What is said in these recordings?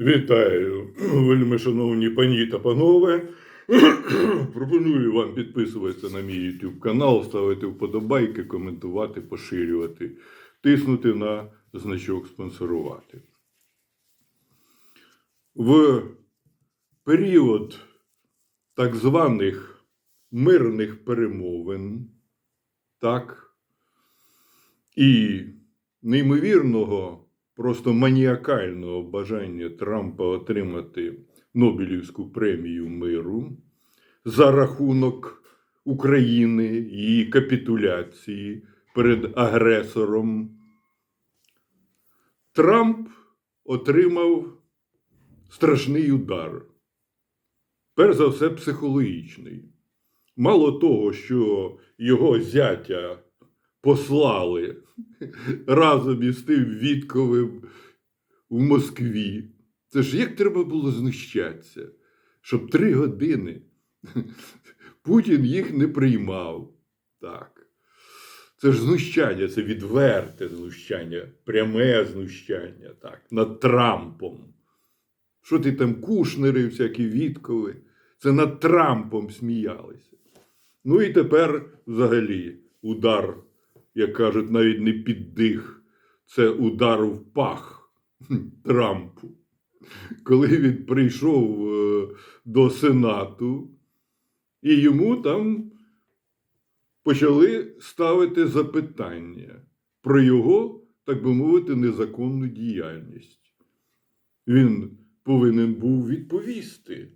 Вітаю, вельми шановні пані та панове. Пропоную вам підписуватися на мій YouTube канал, ставити вподобайки, коментувати, поширювати, тиснути на значок спонсорувати. В період так званих мирних перемовин, так, і неймовірного, просто маніакального бажання Трампа отримати Нобелівську премію миру за рахунок України, її капітуляції перед агресором, Трамп отримав страшний удар. Перш за все, психологічний. Мало того, що його зятя послали разом із тим Вітковим в Москві. Це ж як треба було знущатися, щоб три години Путін їх не приймав. Так. Це ж знущання, це відверте знущання, пряме знущання так, над Трампом. Що ти там, кушнери, всякі Віткови, це над Трампом сміялися. Ну і тепер взагалі удар, як кажуть, навіть не під дих, це удар в пах Трампу. Коли він прийшов е, до Сенату, і йому там почали ставити запитання про його, так би мовити, незаконну діяльність. Він повинен був відповісти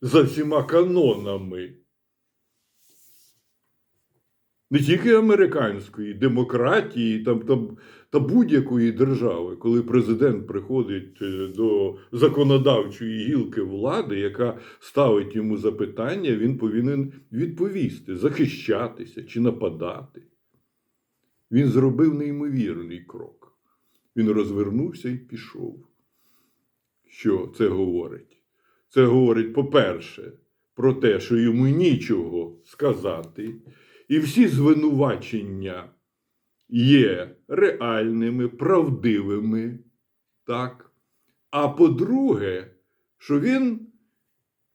за всіма канонами не тільки американської демократії там, там, та будь-якої держави, коли президент приходить е, до законодавчої гілки влади, яка ставить йому запитання, він повинен відповісти, захищатися чи нападати. Він зробив неймовірний крок. Він розвернувся і пішов. Що це говорить? Це говорить, по-перше, про те, що йому нічого сказати. І всі звинувачення є реальними, правдивими. Так? А по-друге, що він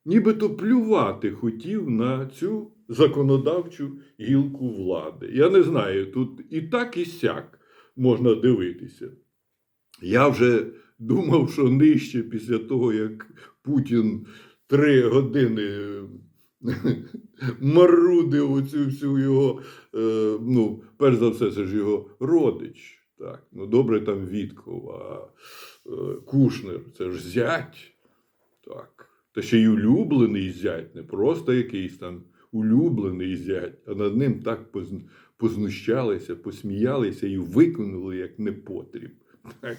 нібито плювати хотів на цю законодавчу гілку влади. Я не знаю, тут і так, і сяк можна дивитися. Я вже думав, що нижче після того, як Путін три години марудив оцю всю його, е, ну, перш за все, це ж його родич. Так, ну добре там Вітков, а е, Кушнер це ж зять. Так. Та ще й улюблений зять, не просто якийсь там улюблений зять, а над ним так позн- познущалися, посміялися і виконали як непотріб. Так.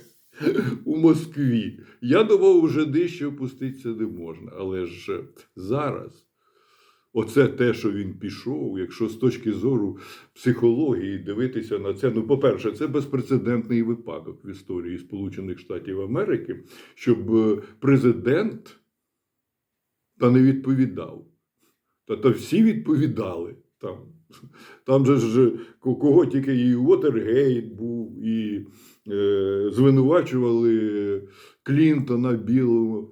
У Москві. Я думав, уже дещо опуститися не можна, але ж зараз. Оце те, що він пішов, якщо з точки зору психології дивитися на це. Ну, по-перше, це безпрецедентний випадок в історії Сполучених Штатів Америки, щоб е, президент та не відповідав. Та, та всі відповідали там. Там же ж кого тільки і Уотергейт був, і е, звинувачували Клінтона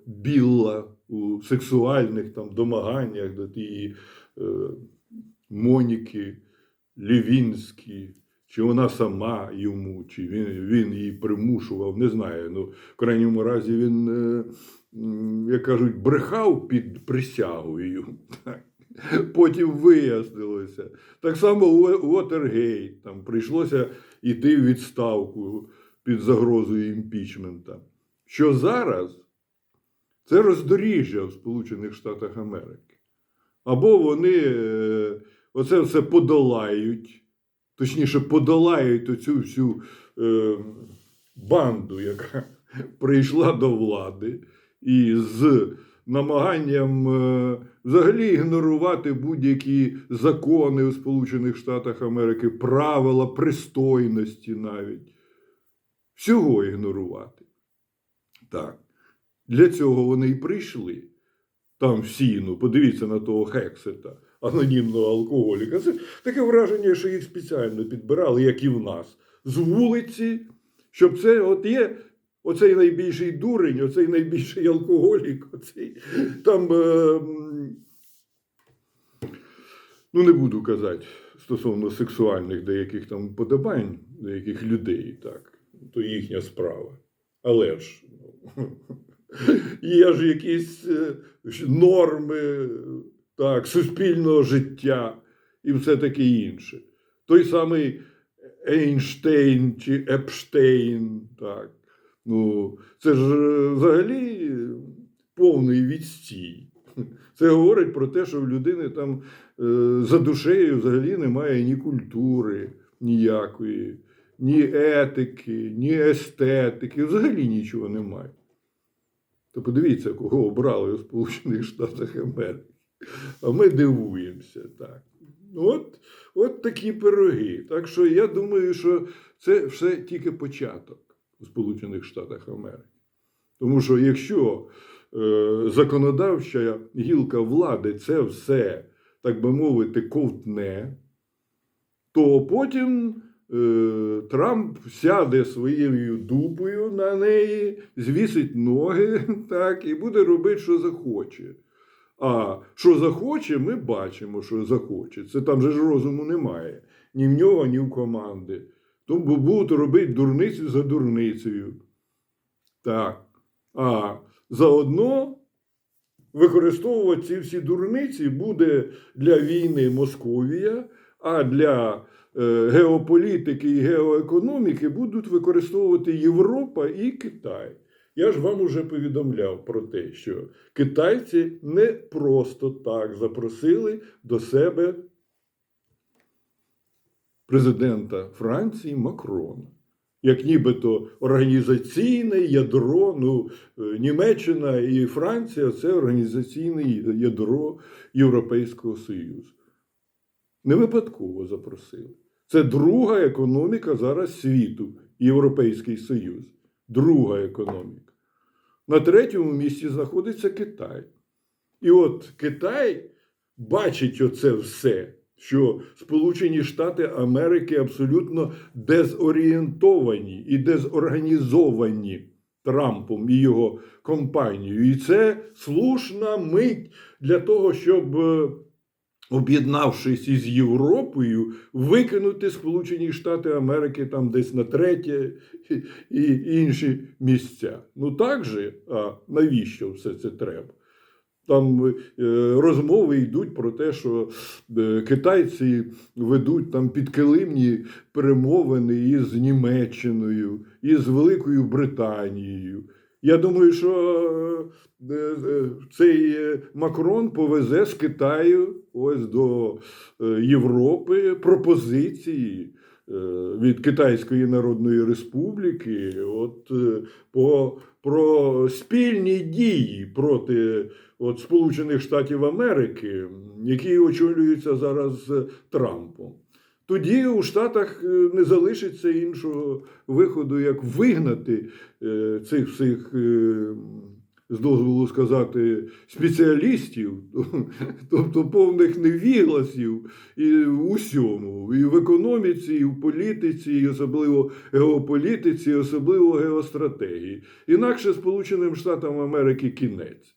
Білла у сексуальних там домаганнях до тієї е, Моніки Лівінські, чи вона сама йому, чи він, він її примушував, не знаю. Ну, в крайньому разі він, е, як кажуть, брехав під присягою. Потім вияснилося. Так само Уо- Уотергейт, там прийшлося йти в відставку під загрозою імпічмента. Що зараз це роздоріжжя в Сполучених Штатах Америки. Або вони е, оце все подолають, точніше, подолають оцю всю е, банду, яка прийшла до влади, і з намаганням е, взагалі ігнорувати будь-які закони у Сполучених Штатах Америки, правила пристойності навіть. Всього ігнорувати. Так. Для цього вони і прийшли. Там всі, ну, подивіться на того Хексета, анонімного алкоголіка. Це таке враження, що їх спеціально підбирали, як і в нас, з вулиці, щоб це от є оцей найбільший дурень, оцей найбільший алкоголік, оцей там. Е, ну, не буду казати стосовно сексуальних деяких там подобань, деяких людей, так, то їхня справа. Але ж ну, є ж якісь е, норми так, суспільного життя і все таке інше. Той самий Ейнштейн чи Епштейн, так. Ну, це ж е, взагалі повний відстій. Це говорить про те, що в людини там е, за душею взагалі немає ні культури ніякої, ні етики, ні естетики, взагалі нічого немає. То подивіться, кого обрали у Сполучених Штатах Америки. А ми дивуємося так. От, от такі пироги. Так що я думаю, що це все тільки початок у Сполучених Штатах Америки. Тому що якщо е, законодавча гілка влади це все, так би мовити, ковтне, то потім Трамп сяде своєю дупою на неї, звісить ноги так, і буде робити, що захоче. А що захоче, ми бачимо, що захоче. Це там же ж розуму немає. Ні в нього, ні в команди. Тому будуть робити дурницю за дурницею. Так. А заодно використовувати ці всі дурниці буде для війни Московія, а для е, геополітики і геоекономіки будуть використовувати Європа і Китай. Я ж вам уже повідомляв про те, що китайці не просто так запросили до себе президента Франції Макрона. Як нібито організаційне ядро, ну, е, Німеччина і Франція це організаційне ядро Європейського Союзу. Не випадково запросили. Це друга економіка зараз світу, Європейський Союз. Друга економіка. На третьому місці знаходиться Китай. І от Китай бачить оце все, що Сполучені Штати Америки абсолютно дезорієнтовані і дезорганізовані Трампом і його компанією. І це слушна мить для того, щоб, е, об'єднавшись із Європою, викинути Сполучені Штати Америки там десь на третє і інші місця. Ну так же, а навіщо все це треба? Там е, розмови йдуть про те, що е, китайці ведуть там підкилимні перемовини із Німеччиною, із Великою Британією. Я думаю, що е, е, цей е, Макрон повезе з Китаю ось до Європи пропозиції від Китайської Народної Республіки, от по, про спільні дії проти от, Сполучених Штатів Америки, які очолюються зараз Трампом. Тоді у Штатах е, не залишиться іншого виходу, як вигнати е, цих всіх, е, з дозволу сказати, спеціалістів, тобто повних невігласів і в усьому, і в економіці, і в політиці, і особливо геополітиці, і особливо геостратегії. Інакше Сполученим Штатам Америки кінець.